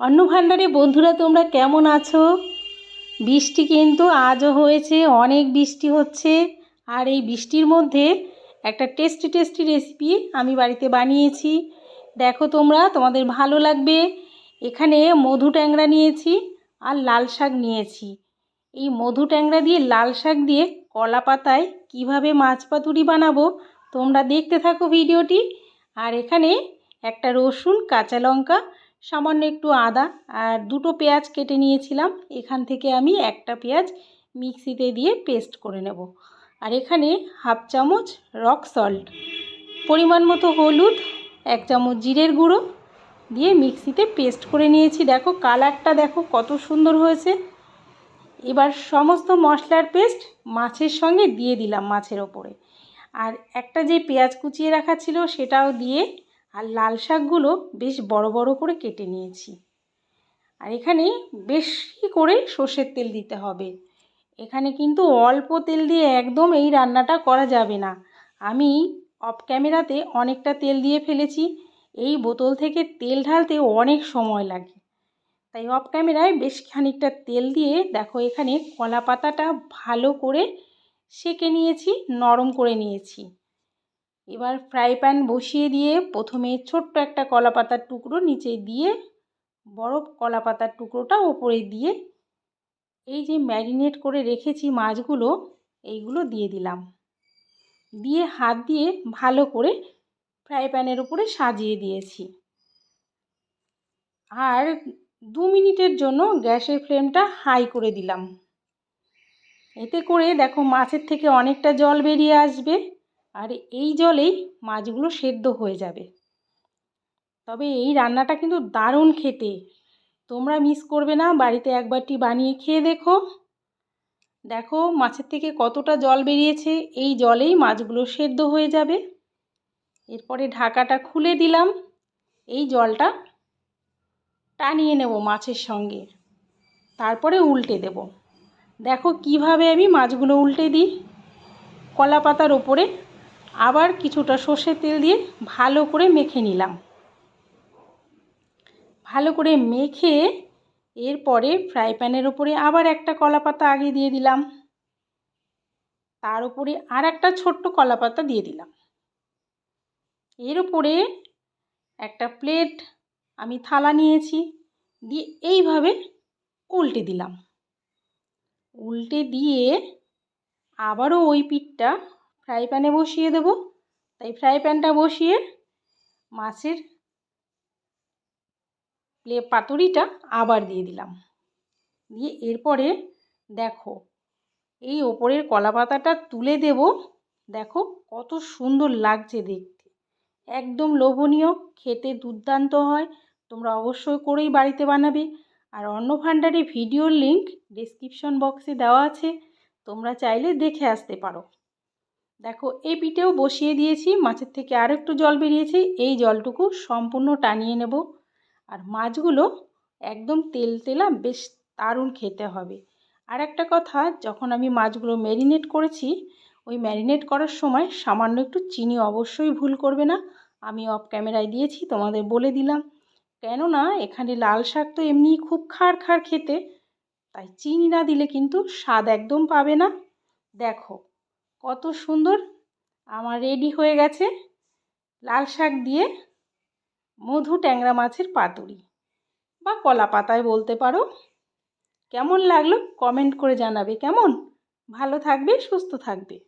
অন্ন ভাণ্ডারে বন্ধুরা, তোমরা কেমন আছো? বৃষ্টি কিন্তু আজও হয়েছে, অনেক বৃষ্টি হচ্ছে। আর এই বৃষ্টির মধ্যে একটা টেস্টি টেস্টি রেসিপি আমি বাড়িতে বানিয়েছি। দেখো তোমরা, তোমাদের ভালো লাগবে। এখানে মধু ট্যাংরা নিয়েছি আর লাল শাক নিয়েছি। এই মধু ট্যাংরা দিয়ে লাল শাক দিয়ে কলা পাতায় কীভাবে মাছ পাতুরি বানাবো, তোমরা দেখতে থাকো ভিডিওটি। আর এখানে একটা রসুন, কাঁচা লঙ্কা সামান্য একটু আদা আর দুটো পেঁয়াজ কেটে নিয়েছিলাম। এখান থেকে আমি একটা পেঁয়াজ মিক্সিতে দিয়ে পেস্ট করে নেব। আর এখানে হাফ চামচ রক সল্ট, পরিমাণ মতো হলুদ, এক চামচ জিরের গুঁড়ো দিয়ে মিক্সিতে পেস্ট করে নিয়েছি। দেখো কালারটা দেখো কত সুন্দর হয়েছে। এবার সমস্ত মশলার পেস্ট মাছের সঙ্গে দিয়ে দিলাম মাছের ওপরে। আর একটা যে পেঁয়াজ কুচিয়ে রাখা ছিল সেটাও দিয়ে আর লাল শাকগুলো বেশ বড় বড় করে কেটে নিয়েছি। আর এখানে বেশি করে সর্ষের তেল দিতে হবে। এখানে কিন্তু অল্প তেল দিয়ে একদম এই রান্নাটা করা যাবে না। আমি অফ ক্যামেরাতে অনেকটা তেল দিয়ে ফেলেছি। এই বোতল থেকে তেল ঢালতে অনেক সময় লাগে। তাই অফ ক্যামেরায় বেশ খানিকটা তেল দিয়ে দেখো এখানে কলা পাতাটা ভালো করে সেকে নিয়েছি, নরম করে নিয়েছি। এবার ফ্রাই প্যান বসিয়ে দিয়ে প্রথমে ছোট্ট একটা কলা পাতার টুকরো নিচে দিয়ে বড় কলা পাতার টুকরোটা ওপরে দিয়ে এই যে ম্যারিনেট করে রেখেছি মাছগুলো, এইগুলো দিয়ে দিলাম। দিয়ে হাত দিয়ে ভালো করে ফ্রাই প্যানের উপরে সাজিয়ে দিয়েছি। আর দু মিনিটের জন্য গ্যাসের ফ্লেমটা হাই করে দিলাম। এতে করে দেখো মাছের থেকে অনেকটা জল বেরিয়ে আসবে। আর এই জলেই মাছগুলো সেদ্ধ হয়ে যাবে। তবে এই রান্নাটা কিন্তু দারুণ খেতে। তোমরা মিস করবে না, বাড়িতে একবারটি বানিয়ে খেয়ে দেখো। দেখো মাছের থেকে কতটা জল বেরিয়েছে, এই জলেই মাছগুলো সেদ্ধ হয়ে যাবে। এরপরে ঢাকাটা খুলে দিলাম। এই জলটা টানিয়ে নেব মাছের সঙ্গে। তারপরে উল্টে দেব। দেখো কীভাবে আমি মাছগুলো উল্টে দিই। কলা পাতার ওপরে আবার কিছুটা সর্ষের তেল দিয়ে ভালো করে মেখে নিলাম। ভালো করে মেখে এরপরে ফ্রাই প্যানের ওপরে আবার একটা কলা পাতা আগে দিয়ে দিলাম। তার উপরে আর একটা ছোট্ট কলা পাতা দিয়ে দিলাম। এর উপরে একটা প্লেট আমি থালা নিয়েছি, দিয়ে এইভাবে উল্টে দিলাম। উল্টে দিয়ে আবারও ওই পিঠটা ফ্রাই প্যানে বসিয়ে দেব। তাই ফ্রাই প্যানটা বসিয়ে মাছের প্লে, পাতুরিটা আবার দিয়ে দিলাম। দিয়ে এরপরে দেখো, এই ওপরের কলা পাতাটা তুলে দেব। দেখো কত সুন্দর লাগছে দেখতে। একদম লোভনীয়, খেতে দুর্দান্ত হয়। তোমরা অবশ্যই করেই বাড়িতে বানাবে। আর অন্ন ভাণ্ডারে ভিডিওর লিঙ্ক ডিসক্রিপশন বক্সে দেওয়া আছে। তোমরা চাইলে দেখে আসতে পারো। দেখো, এই পিঠেও বসিয়ে দিয়েছি, মাছের থেকে আর একটু জল বেরিয়েছে, এই জলটুকু সম্পূর্ণ টানিয়ে নেব। আর মাছগুলো একদম তেল তেলা, বেশ দারুণ খেতে হবে। আর একটা কথা, যখন আমি মাছগুলো ম্যারিনেট করেছি, ওই ম্যারিনেট করার সময় সামান্য একটু চিনি অবশ্যই ভুল করবে না, আমি অফ ক্যামেরায় দিয়েছি, তোমাদের বলে দিলাম। কেননা, এখানে লাল শাক তো এমনিই খুব খার খার খেতে, তাই চিনি না দিলে কিন্তু স্বাদ একদম পাবে না। দেখো কত সুন্দর। আমার রেডি হয়ে গেছে। লাল শাক দিয়ে মধু ট্যাংরা মাছের পাতুরি। বা কলা পাতায় বলতে পারো। কেমন লাগল কমেন্ট করে জানাবে। কেমন? ভালো থাকবে, সুস্থ থাকবে।